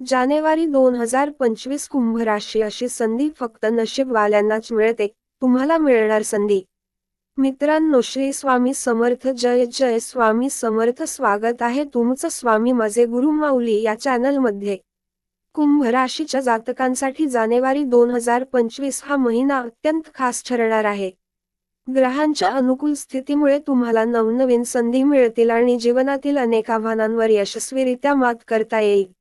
जानेवारी दोन हजार पंचवीस कुंभ राशी अशी संधी फक्त नशीबवाल्यांनाच मिळते तुम्हाला मिळणार संधी. मित्रांनो श्री स्वामी समर्थ जय जय स्वामी समर्थ स्वागत आहे तुमचं स्वामी माझे गुरु माऊली या चॅनलमध्ये. कुंभ राशीच्या जातकांसाठी जानेवारी दोन हजार पंचवीस हा महिना अत्यंत खास ठरणार आहे. ग्रहांच्या अनुकूल स्थितीमुळे तुम्हाला नवनवीन संधी मिळतील आणि जीवनातील अनेक आव्हानांवर यशस्वीरित्या मात करता येईल.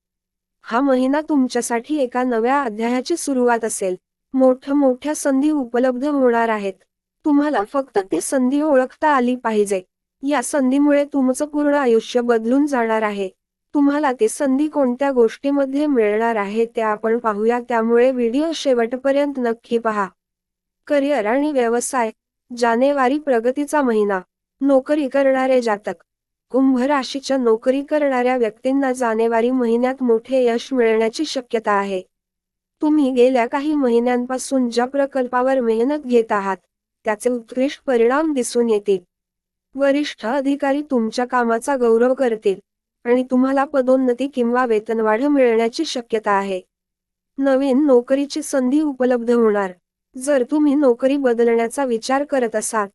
हा महिना तुमच्यासाठी एका नव्या अध्यायाची सुरुवात असेल. मोठ मोठ्या संधी उपलब्ध होणार आहेत. तुम्हाला फक्त ती संधी ओळखता आली पाहिजे. या संधीमुळे तुमचं पूर्ण आयुष्य बदलून जाणार आहे. तुम्हाला ती संधी कोणत्या गोष्टीमध्ये मिळणार आहे ते आपण पाहूया. त्यामुळे व्हिडिओ शेवटपर्यंत नक्की पहा. करिअर आणि व्यवसाय जानेवारी प्रगतीचा महिना. नोकरी करणारे जातक. कुंभ राशीच्या नोकरी करणाऱ्या व्यक्तींना जानेवारी महिन्यात मोठे यश मिळण्याची शक्यता आहे. तुम्ही गेल्या काही महिन्यांपासून ज्या प्रकल्पावर मेहनत घेत आहात त्याचे उत्कृष्ट परिणाम दिसून येतील. वरिष्ठ अधिकारी तुमच्या कामाचा गौरव करतील आणि तुम्हाला पदोन्नती किंवा वेतनवाढ मिळण्याची शक्यता आहे. नवीन नोकरीची संधी उपलब्ध होणार. जर तुम्ही नोकरी बदलण्याचा विचार करत असाल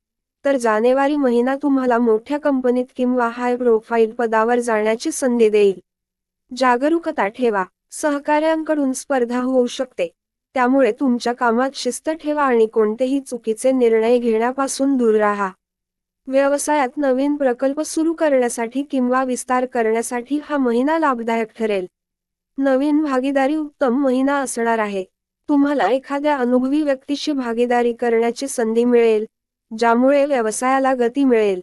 तर जानेवारी महिना तुम्हाला मोठ्या कंपनीत किंवा हाय प्रोफाईल पदावर जाण्याची संधी देईल. जागरूकता ठेवा. सहकाऱ्यांकडून स्पर्धा होऊ शकते. त्यामुळे तुमच्या कामात शिस्त ठेवा आणि कोणतेही चुकीचे निर्णय घेण्यापासून दूर राहा. व्यवसायात नवीन प्रकल्प सुरू करण्यासाठी किंवा विस्तार करण्यासाठी हा महिना लाभदायक ठरेल. नवीन भागीदारी उत्तम महिना असणार आहे. तुम्हाला एखाद्या अनुभवी व्यक्तीशी भागीदारी करण्याची संधी मिळेल. ज्यामुळे व्यवसायाला गती मिळेल.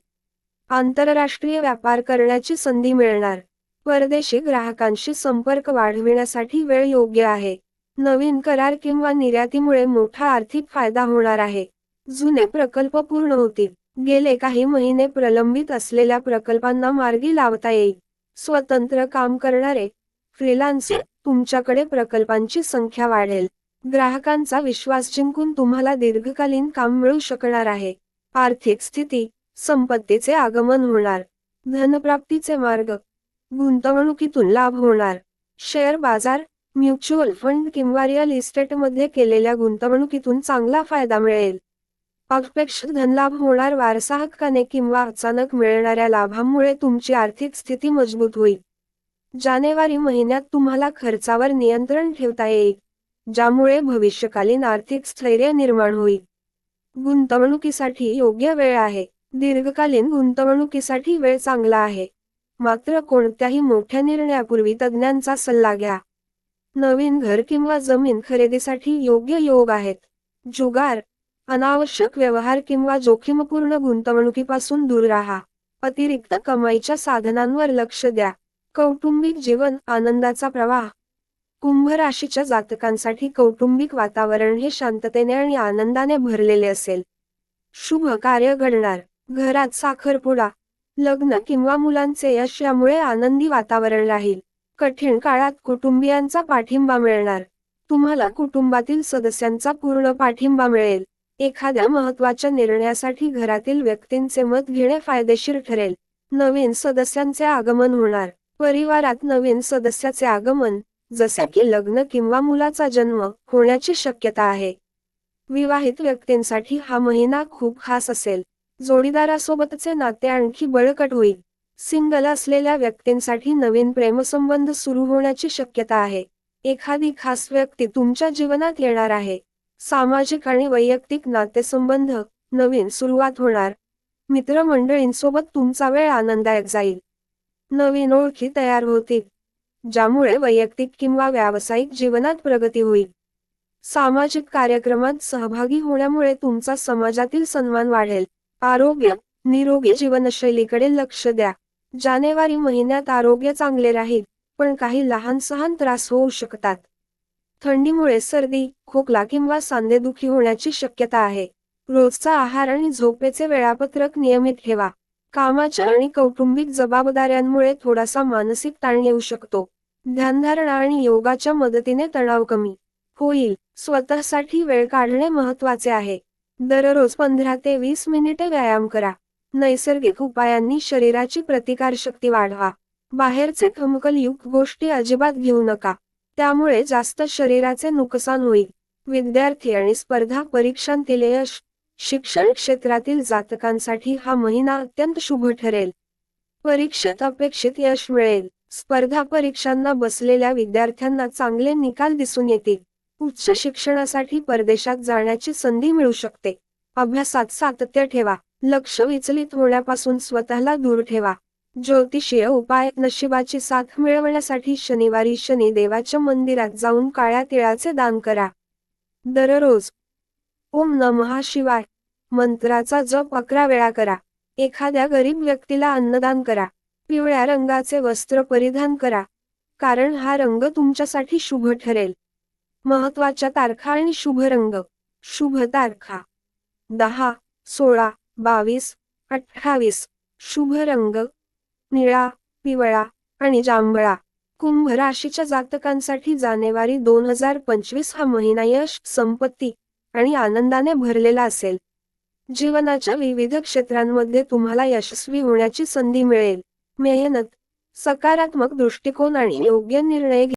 आंतरराष्ट्रीय व्यापार करण्याची संधी मिळणार. परदेशी ग्राहकांशी संपर्क वाढविण्यासाठी वेळ योग्य आहे. नवीन करार किंवा निर्यातीमुळे मोठा आर्थिक फायदा होणार आहे. जुने प्रकल्प पूर्ण होतील. गेले काही महिने प्रलंबित असलेल्या प्रकल्पांना मार्गी लावता येईल. स्वतंत्र काम करणारे फ्रीलान्सर तुमच्याकडे प्रकल्पांची संख्या वाढेल. ग्राहकांचा विश्वास जिंकून तुम्हाला दीर्घकालीन काम मिळू शकणार आहे. आर्थिक स्थिती संपत्तीचे आगमन होणार. धनप्राप्तीचे मार्ग. गुंतवणुकीतून लाभ होणार. शेअर बाजार म्युच्युअल फंड किंवा रिअल इस्टेटमध्ये केलेल्या गुंतवणुकीतून चांगला फायदा मिळेल. अपेक्षित धनलाभ होणार वारसाहक्काने किंवा अचानक मिळणाऱ्या लाभांमुळे तुमची आर्थिक स्थिती मजबूत होईल. जानेवारी महिन्यात तुम्हाला खर्चावर नियंत्रण ठेवता येईल. ज्यामुळे भविष्यकालीन आर्थिक स्थैर्य निर्माण होईल. गुंतवणुकीसाठी योग्य वेळ आहे. दीर्घकालीन गुंतवणुकीसाठी वेळ चांगला आहे. मात्र कोणत्याही मोठ्या निर्णयापूर्वी तज्ज्ञांचा सल्ला घ्या. नवीन घर किंवा जमीन खरेदीसाठी योग्य योग आहेत. जुगार अनावश्यक व्यवहार किंवा जोखीमपूर्ण गुंतवणुकीपासून दूर राहा. अतिरिक्त कमाईच्या साधनांवर लक्ष द्या. कौटुंबिक जीवन आनंदाचा प्रवाह. कुंभ राशीच्या जातकांसाठी कौटुंबिक वातावरण हे शांततेने आणि आनंदाने भरलेले असेल. शुभ कार्य घडणार. घरात साखरपुडा लग्न किंवा मुलांचे यश यामुळे आनंदी वातावरण राहील. कठीण काळात कुटुंबियांचा पाठिंबा मिळणार. तुम्हाला कुटुंबातील सदस्यांचा पूर्ण पाठिंबा मिळेल. एखाद्या महत्त्वाच्या निर्णयासाठी घरातील व्यक्तींचे मत घेणे फायदेशीर ठरेल. नवीन सदस्यांचे आगमन होणार. परिवारात नवीन सदस्याचे आगमन जसे की लग्न किंवा मुलाचा जन्म होण्याची शक्यता आहे. विवाहित व्यक्तींसाठी हा महिना खूप खास असेल. जोडीदारासोबतचे नाते आणखी बळकट होईल. सिंगल असलेल्या व्यक्तींसाठी नवीन प्रेमसंबंध सुरू होण्याची शक्यता आहे. एखादी खास व्यक्ती तुमच्या जीवनात येणार आहे. सामाजिक आणि वैयक्तिक नातेसंबंध नवीन सुरुवात होणार. मित्रमंडळींसोबत तुमचा वेळ आनंददायक जाईल. नवीन ओळखी तयार होतील. ज्यामुळे वैयक्तिक किंवा व्यावसायिक जीवनात प्रगती होईल. सामाजिक कार्यक्रमात सहभागी होण्यामुळे तुमचा समाजातील सन्मान वाढेल. आरोग्य निरोगी जीवनशैलीकडे लक्ष द्या. जानेवारी महिन्यात आरोग्य चांगले राहील पण काही लहान सहान त्रास होऊ शकतात. थंडीमुळे सर्दी खोकला किंवा सांधेदुखी होण्याची शक्यता आहे. रोजचा आहार आणि झोपेचे वेळापत्रक नियमित ठेवा. कामाच्या आणि कौटुंबिक जबाबदाऱ्यांमुळे थोडासा मानसिक ताण येऊ शकतो. ध्यानधारणा आणि योगाच्या मदतीने तणाव कमी होईल. स्वतःसाठी वेळ काढणे महत्त्वाचे आहे. दररोज पंधरा ते वीस मिनिटे व्यायाम करा. नैसर्गिक उपायांनी शरीराची प्रतिकारशक्ती वाढवा. बाहेरचे खमकलयुक्त गोष्टी अजिबात घेऊ नका. त्यामुळे जास्त शरीराचे नुकसान होईल. विद्यार्थी आणि स्पर्धा परीक्षांतील यश शिक्षण क्षेत्रातील जातकांसाठी हा महिना अत्यंत शुभ ठरेल. परीक्षेत अपेक्षित यश मिळेल. स्पर्धा परीक्षांना बसलेल्या विद्यार्थ्यांना चांगले निकाल दिसून येतील. उच्च शिक्षणासाठी परदेशात जाण्याची संधी मिळू शकते. अभ्यासात सातत्य ठेवा. लक्ष विचलित होण्यापासून स्वतःला दूर ठेवा. ज्योतिषीय उपाय नशिबाची साथ मिळवण्यासाठी शनिवारी शनी देवाच्या मंदिरात जाऊन काळ्या तिळाचे दान करा. दररोज. ओम नमः शिवाय. मंत्राचा जप अकरा वेळा करा. एखाद्या गरीब व्यक्तीला अन्नदान करा. पिवळ्या रंगाचे वस्त्र परिधान करा कारण हा रंग तुमच्यासाठी शुभ ठरेल. महत्त्वाच्या तारखा आणि शुभ रंग. शुभ तारखा. दहा सोळा बावीस अठ्ठावीस. शुभ रंग. निळा पिवळा आणि जांभळा. कुंभ राशीच्या जातकांसाठी जानेवारी दोन हजार पंचवीस हा महिना यश संपत्ती आणि आनंदाने भरलेला असेल. जीवनाच्या विविध क्षेत्रांमध्ये तुम्हाला यशस्वी होण्याची संधी मिळेल. मेहनत सकारात्मक दृष्टिकोन आणि योग्य निर्णय